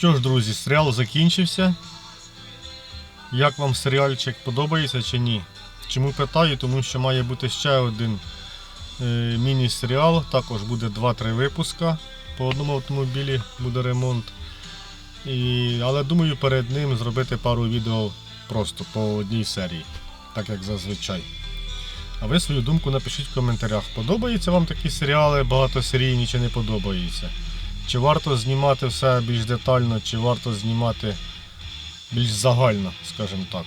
що ж, друзі, серіал закінчився. Як вам серіальчик подобається чи ні? Чому питаю? Тому що має бути ще один е, міні-серіал. Також буде 2-3 випуска. По одному автомобілі буде ремонт. І, але думаю перед ним зробити пару відео просто по одній серії, так як зазвичай. А ви свою думку напишіть в коментарях, подобаються вам такі серіали багатосерійні чи не подобаються. Чи варто знімати все більш детально, чи варто знімати більш загально, скажімо так.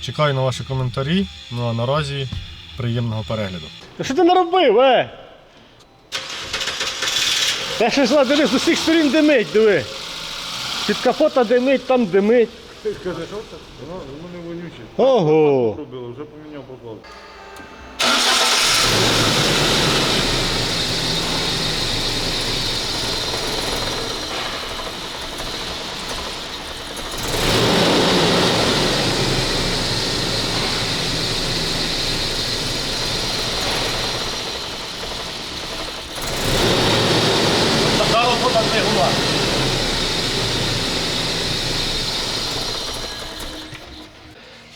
Чекаю на ваші коментарі. Ну а наразі приємного перегляду. Та що ти наробив, е? Я ще ж дивись, з усіх сторін димить, диви. Під капота димить, там димить. Ти скажи, що це? Воно, не вонюче. Ого! Вже поміняв поклав.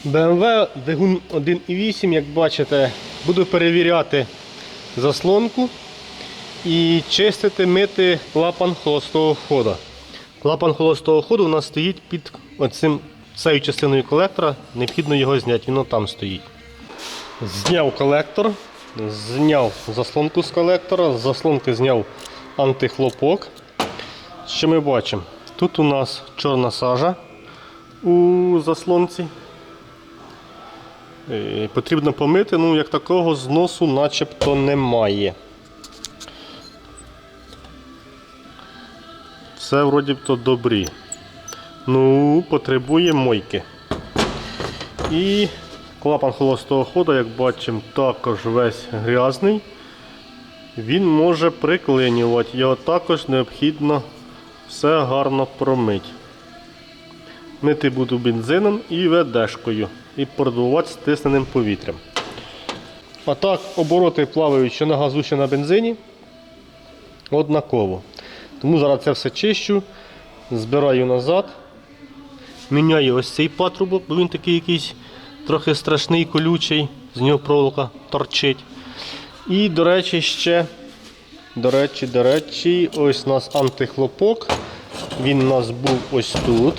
BMW двигун 1.8, як бачите, буду перевіряти заслонку і чистити, мити клапан холостого ходу. Клапан холостого ходу у нас стоїть під оцим, цією частиною колектора, необхідно його зняти, він там стоїть. Зняв колектор, зняв заслонку з колектора, з заслонки зняв антихлопок. Що ми бачимо? Тут у нас чорна сажа у заслонці. Е, Потрібно помити, ну як такого зносу начебто немає. Все вроді то добрі. Ну, потребує мойки. І клапан холостого ходу, як бачимо, також весь грязний. Він може приклинювати. Його також необхідно все гарно промити. Мити буду бензином і ведешкою. І продувати стисненим повітрям. А так, обороти плавають що на газу, що на бензині. Однаково. Тому зараз це все чищу, збираю назад. Міняю ось цей патрубок, бо він такий якийсь трохи страшний, колючий, з нього проволока торчить. І, до речі, ще, до речі, до речі, ось у нас антихлопок. Він у нас був ось тут.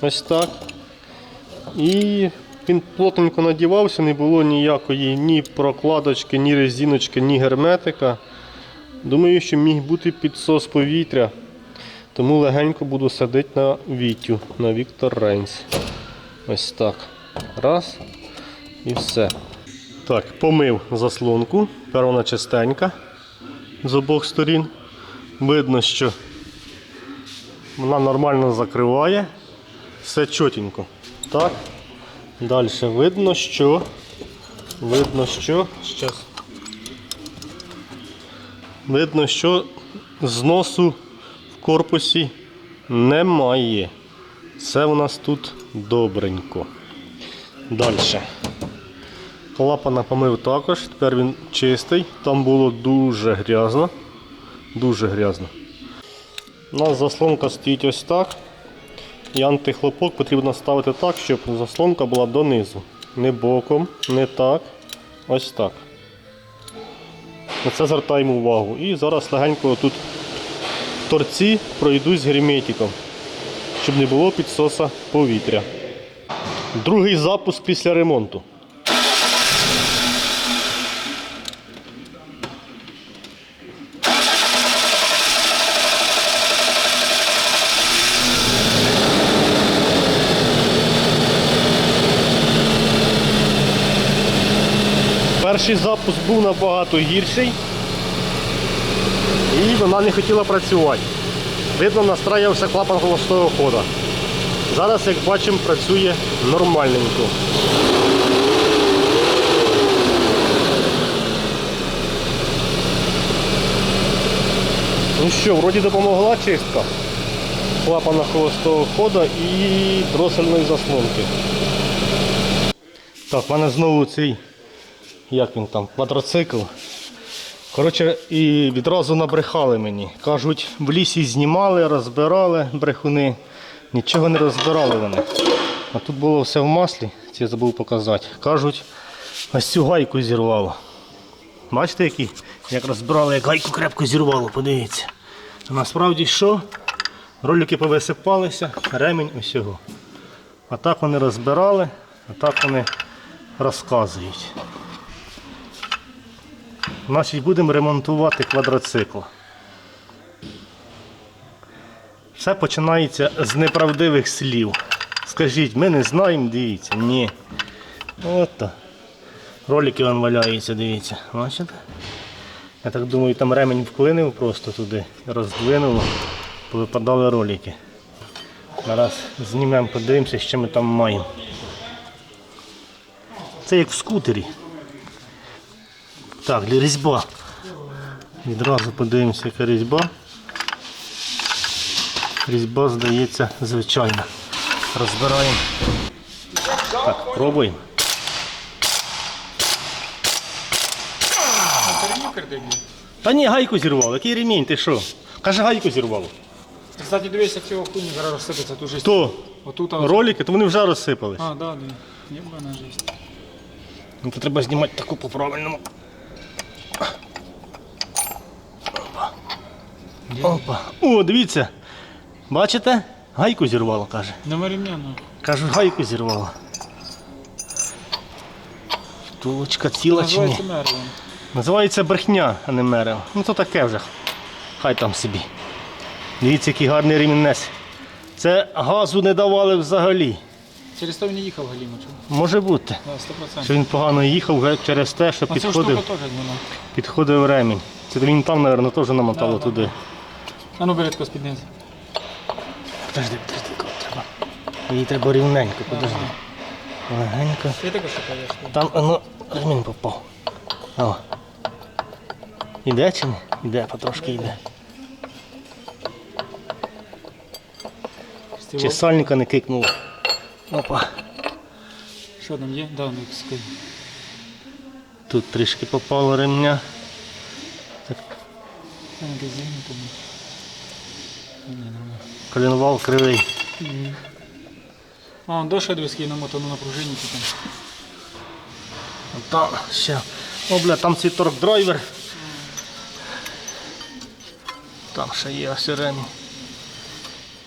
Ось так. І він плотненько надівався, не було ніякої ні прокладочки, ні резиночки, ні герметика. Думаю, що міг бути підсос повітря. Тому легенько буду садити на Вітю, на Віктор Рейнс. Ось так. Раз. І все. Так, помив заслонку. Тепер вона чистенька з обох сторін. Видно, що вона нормально закриває. Все чотенько. Так. Далі видно, що. Видно, що. Щас. Видно, що зносу в корпусі немає. Це у нас тут добренько. Далі. Клапана помив також, тепер він чистий. Там було дуже грязно. Дуже грязно. У нас заслонка стоїть ось так. І антихлопок потрібно ставити так, щоб заслонка була донизу. Не боком, не так. Ось так. На це звертаємо увагу. І зараз легенько тут в торці пройдусь герметиком, щоб не було підсоса повітря. Другий запуск після ремонту. Перший запуск був набагато гірший. І вона не хотіла працювати. Видно, настраювався клапан холостого ходу. Зараз, як бачимо, працює нормальненько. Ну що, вроді допомогла чистка клапана холостого ходу і дросельної заслонки. Так, в мене знову цей, як він там, квадроцикл. Коротше, і відразу набрехали мені. Кажуть, в лісі знімали, розбирали брехуни. Нічого не розбирали вони. А тут було все в маслі, це я забув показати. Кажуть, ось цю гайку зірвало. Бачите, які? Як розбирали, як гайку крепко зірвало, подивіться. А насправді що? Ролики повисипалися, ремінь усього. А так вони розбирали, а так вони розказують. Значить, будемо ремонтувати квадроцикл. Все починається з неправдивих слів. Скажіть, ми не знаємо, дивіться. Ні. От то. Ролики вон валяються, дивіться. Бачите? Я так думаю, там ремень вклинив просто туди, роздвинуло, повипадали ролики. Зараз знімемо, подивимося, що ми там маємо. Це як в скутері. Так, для різьба. Відразу подивимося, яка різьба. Різьба, здається, звичайна. Розбираємо. Так, пробуємо. Та ні, гайку зірвало. Який ремінь, ти що? Каже, гайку зірвало. Ти, Кстати, дивись, як цього хуйні зараз розсипеться, тут же То Отут, а ролики, то вони вже розсипались. А, да, да. Єбана жесть. Ну, то треба знімати таку по-правильному. Опа. Опа. О, дивіться. Бачите? Гайку зірвало, каже. Нема ремня, ну. Кажуть, гайку зірвало. Втулочка ціла чи ні? Називається Мерлин. Називається брехня, а не мерево. Ну то таке вже. Хай там собі. Дивіться, який гарний ремінець. Це газу не давали взагалі. Через то він не їхав Галіма. Може бути. Да, 100%. Що він погано їхав через те, що А підходив, теж підходив ремінь. Це він там, мабуть, теж намотало Да, туди. А ну бери з-під низу. Подожди, подожди, кого треба. Їй треба рівненько, подожди. Легенько. Ти тако шукаєш. Там воно ремінь попав. О. Іде чи не? Іде, потрошки йде. Чи сальника не кикнув. Опа. Що там є? Да, ну. Тут трішки попало ремня. Та не газі, не помню. Ні, нормально. Коленвал кривий. А, он дошка двиски намотано на пружині там. Там ще. О, бля, там цей торк-драйвер. Там ще є ремінь.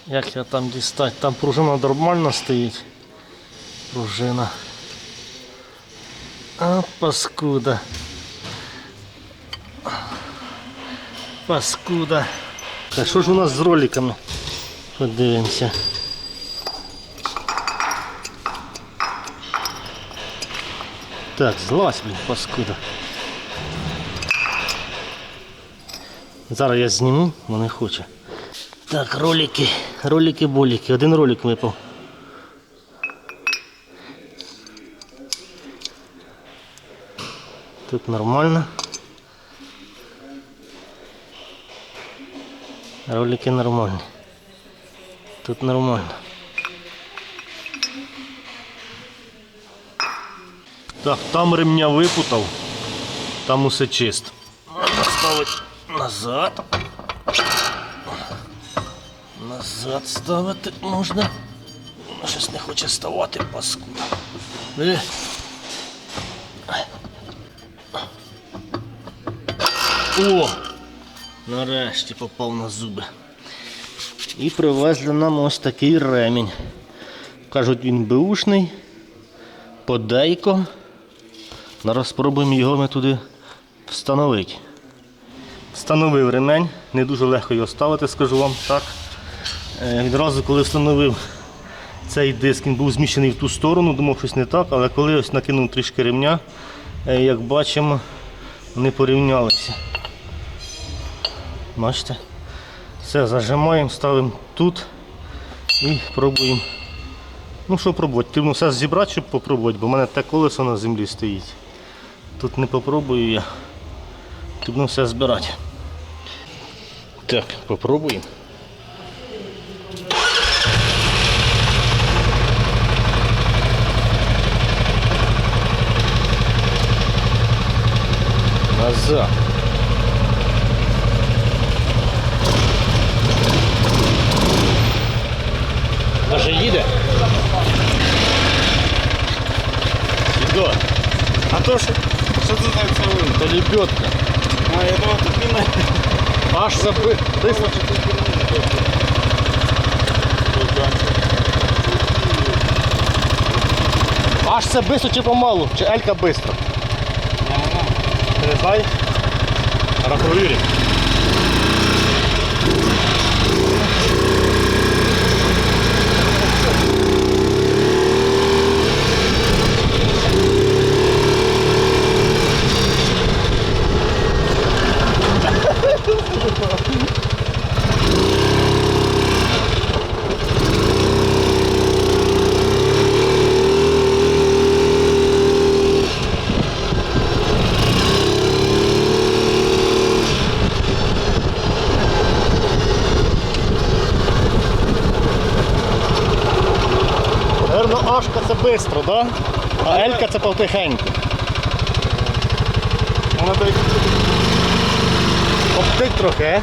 Як його там дістати? Там пружина нормально стоїть. Пружина. А, паскуда. Паскуда. А що ж у нас з роликами? Подивимося. Так, злазь, блін, паскуда. Зараз я зніму, але не хоче. Так, ролики, ролики-боліки. Один ролик випав. Тут нормально. Ролики нормальні. Тут нормально. Так, там ремня випутав, там усе чисто. Можна ставити назад. Назад ставити можна. Щось не хоче ставати, паскуда. Е. О! Нарешті попав на зуби. І привезли нам ось такий ремінь. Кажуть, він беушний, подейко. Зараз спробуємо його ми туди встановити. Встановив ремень, не дуже легко його ставити, скажу вам так. Е, Відразу, коли встановив цей диск, він був зміщений в ту сторону, думав щось не так, але коли ось накинув трішки ремня, е, як бачимо, вони порівнялися. Бачите? Все, зажимаємо, ставимо тут і пробуємо. Ну що пробувати? Потрібно все зібрати, щоб попробувати, бо в мене те колесо на землі стоїть. Тут не попробую я. Потрібно все збирати. Так, попробуємо. назад. Даже їде. Сідо. А то что Що це так цілує? Це лебедка. А, я думав, тут не Аж забив. Ти слухай, тут Аж це бистро типа чи помалу, чи елька бистро? Ти не це бистро, да? А Елька це повтихеньку. Вона так Обтик трохи, е?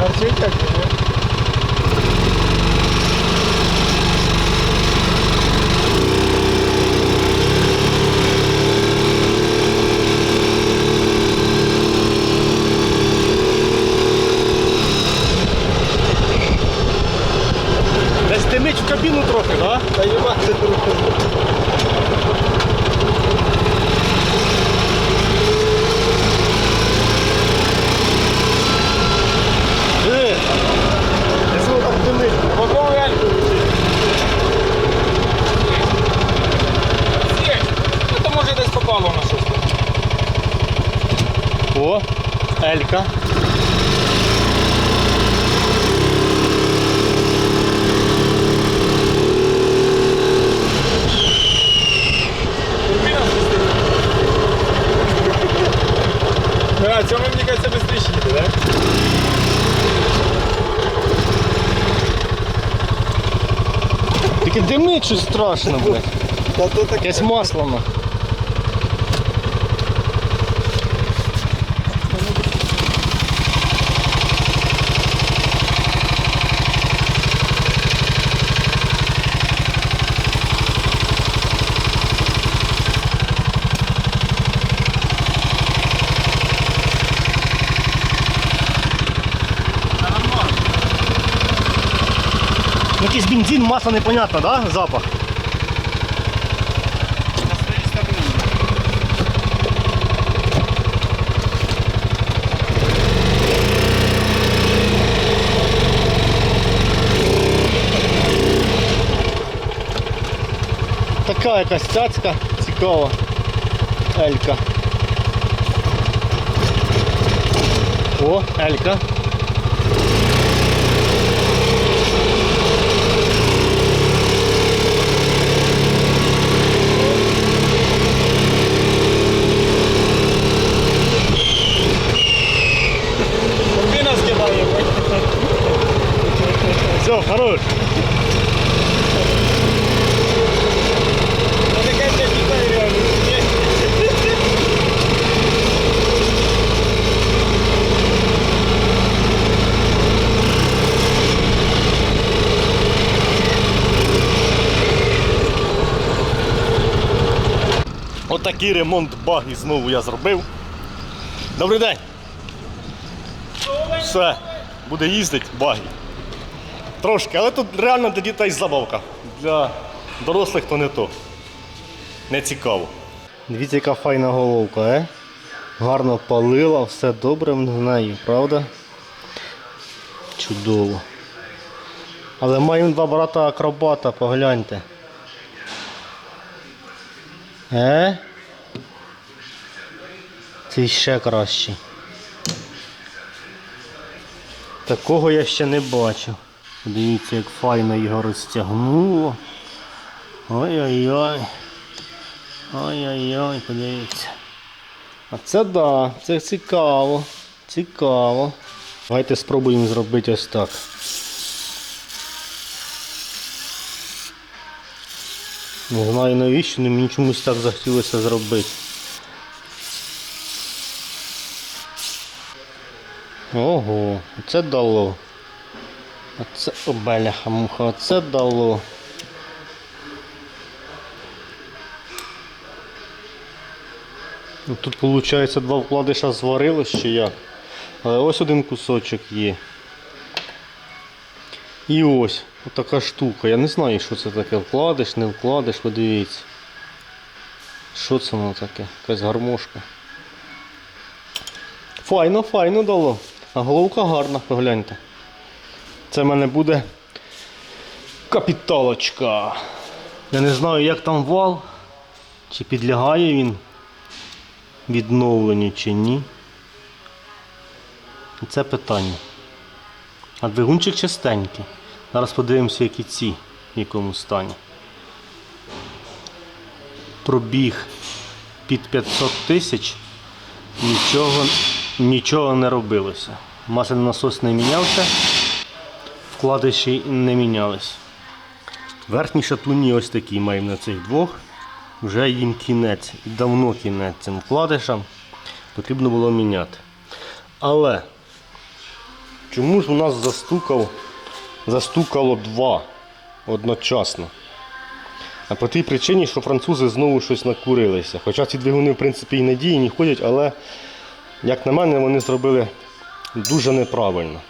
гарчить як, ні? Десь димить в кабіну трохи, да? Та їбати Е, Десь воно так димить. Поков Ельку. Ну то може десь попало на щось. О, Елька. Турбіна спустила. А, цьому мені кажеться швидше їде, так? Тільки димить щось страшно, блядь. Та то таке. Якесь масло. ну. Бензин, масло непонятно, да? Запах. Така якась цяцька цікава. Елька. О, Елька. Все, хорош. Отакий ремонт багі знову я зробив. Добрий день. Все, буде їздити багі. Трошки, але тут реально для дітей забавка. Для дорослих то не то. Не цікаво. Дивіться, яка файна головка, е? Гарно палила, все добре в неї, правда? Чудово. Але маємо два брата акробата, погляньте. Е? Це ще краще. Такого я ще не бачив. Дивіться, як файно його розтягнуло. Ой-ой-ой. Ой-ой-ой, подивіться. А це да, це цікаво. Цікаво. Давайте спробуємо зробити ось так. Не знаю навіщо, але мені чомусь так захотілося зробити. Ого, оце дало. Оце обеляха муха, оце дало. Ну, Тут виходить два вкладиша зварилось чи як. Але ось один кусочок є. І ось така штука. Я не знаю, що це таке. Вкладиш, не вкладиш, подивіться. Що це воно таке? Якась гармошка. Файно, файно дало. А головка гарна, погляньте. Це в мене буде капіталочка. Я не знаю, як там вал, чи підлягає він відновленню чи ні. Це питання. А двигунчик чистенький. Зараз подивимося, які ці в якому стані. Пробіг під 500 тисяч, нічого, нічого не робилося. Масляний насос не мінявся, вкладиші не мінялись. Верхні шатуні ось такі маємо на цих двох. Вже їм кінець, давно кінець цим вкладишам. Потрібно було міняти. Але чому ж у нас застукав, застукало два одночасно? А по тій причині, що французи знову щось накурилися. Хоча ці двигуни, в принципі, і надійні ходять, але, як на мене, вони зробили дуже неправильно.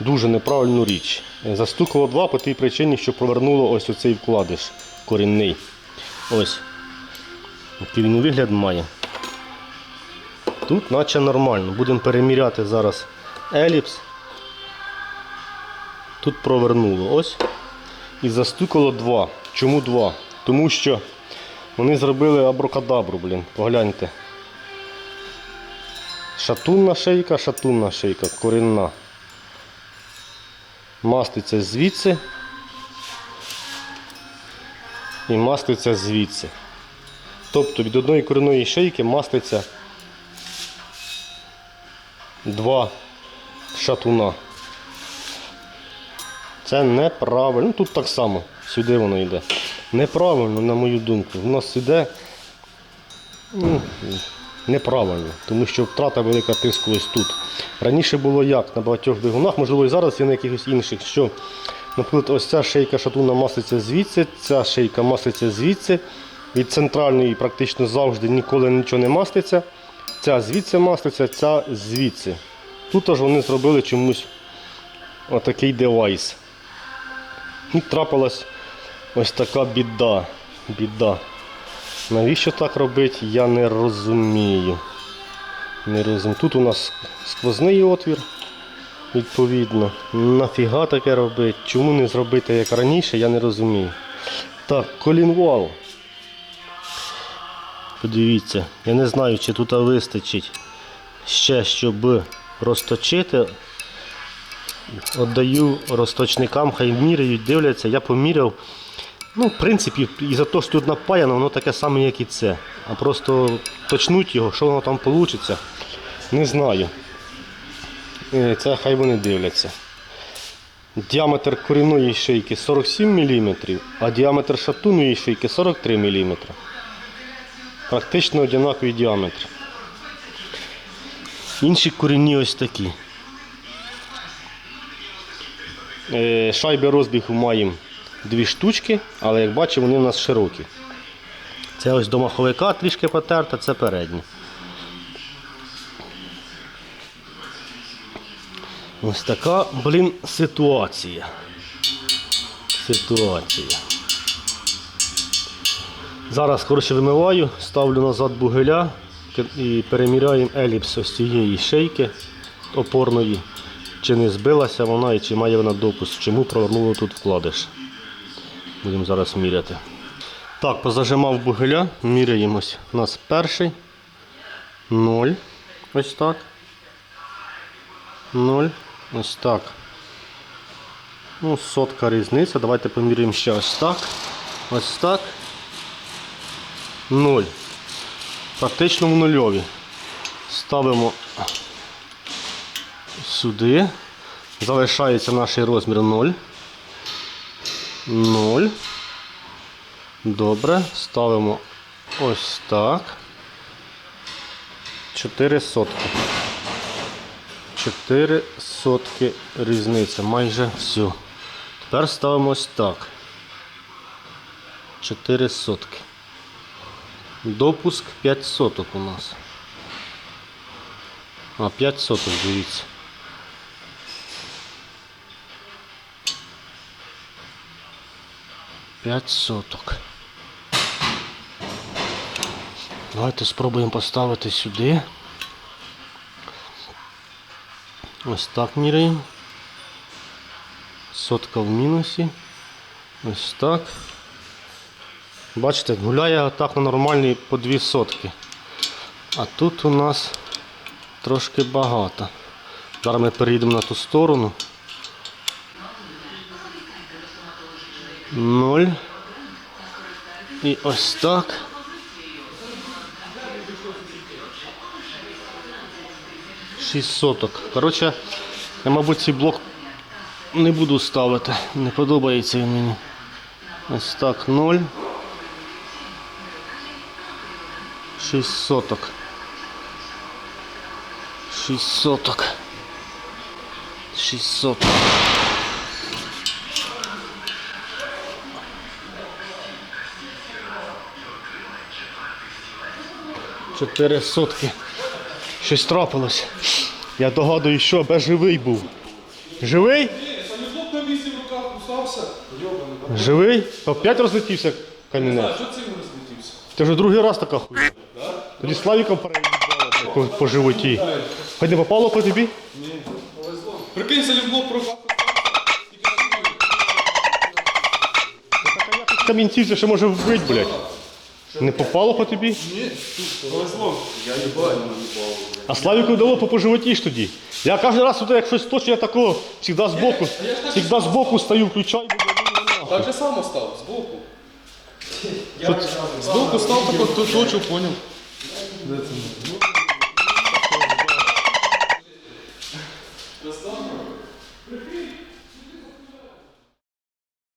Дуже неправильну річ. Застукало два по тій причині, що провернуло ось оцей вкладиш корінний. Ось. Який він вигляд має. Тут наче нормально. Будемо переміряти зараз еліпс. Тут провернуло. Ось. І застукало два. Чому два? Тому що вони зробили абракадабру, блін. Погляньте. Шатунна шийка, шатунна шийка, корінна. Маститься звідси. І маститься звідси. Тобто від одної корінної шийки маститься два шатуна. Це неправильно. Тут так само, сюди воно йде. Неправильно, на мою думку. У нас іде ну, неправильно, тому що втрата велика тиску ось тут. Раніше було як на багатьох двигунах, можливо і зараз є на якихось інших, що, наприклад, ось ця шийка шатуна маслиться звідси, ця шийка маслиться звідси. Від центральної практично завжди ніколи нічого не маститься. Ця звідси маслиться, ця звідси. Тут аж вони зробили чомусь отакий девайс. І трапилась ось така біда. Біда. Навіщо так робити, я не розумію. Не розумію. Тут у нас сквозний отвір, відповідно. Нафіга таке робити? Чому не зробити як раніше, я не розумію. Так, колінвал. Подивіться, я не знаю, чи тут вистачить ще, щоб розточити. Отдаю розточникам, хай міряють, дивляться, я поміряв. Ну, в принципі, і за те, що тут напаяно, воно таке саме, як і це. А просто точнуть його, що воно там вийде, не знаю. Е, Це хай вони дивляться. Діаметр корінної шийки 47 мм, а діаметр шатунної шийки 43 мм. Практично однаковий діаметр. Інші корінні ось такі. Е, Шайби розбігу маємо дві штучки, але як бачимо, вони у нас широкі. Це ось до маховика трішки потерта, це передні. Ось така, блін, ситуація. Ситуація. Зараз коротше вимиваю, ставлю назад бугеля і переміряємо еліпс ось цієї шейки опорної. Чи не збилася вона і чи має вона допуск, чому провернуло тут вкладиш. Будемо зараз міряти. Так, позажимав бугеля, міряємось. У нас перший. Ноль. Ось так. Ноль. Ось так. Ну, сотка різниця. Давайте поміряємо ще ось так. Ось так. Ноль. Практично в нульові. Ставимо сюди. Залишається наш розмір 0. 0. Добре. Ставимо ось так. 4 сотки. 4 сотки різниця, майже все. Тепер ставимо ось так. 4 сотки. Допуск 5 соток у нас. А, 5 соток, дивіться. П'ять соток. Давайте спробуємо поставити сюди. Ось так міряємо. Сотка в мінусі. Ось так. Бачите, гуляє отак на нормальні по дві сотки. А тут у нас трошки багато. Зараз ми перейдемо на ту сторону. Ноль. І ось так. Шість соток. Коротше, я, мабуть, цей блок не буду ставити. Не подобається він мені. Ось так, ноль. Шість соток. Шість соток. Шість соток. Чотири сотки. Щось трапилось. Я догадую, що без живий був. Живий? Блок на місці в руках кусався. Живий? Опять розлетівся камінець. Що цим розлетівся? Це вже другий раз така хуйня. Тоді Славіка переїбало по, по животі. Хоч не попало по тобі? Прикинь, салюблок в руках Камінців це ще може вбити, блядь. Не попало по тобі? Ні, повезло. А Славіку дало по, животі ж тоді. Я кожен раз, от, як щось точно, я такого завжди збоку, завжди збоку стою, включаю, бо я Так же само став, збоку. Збоку став, так точу, поняв.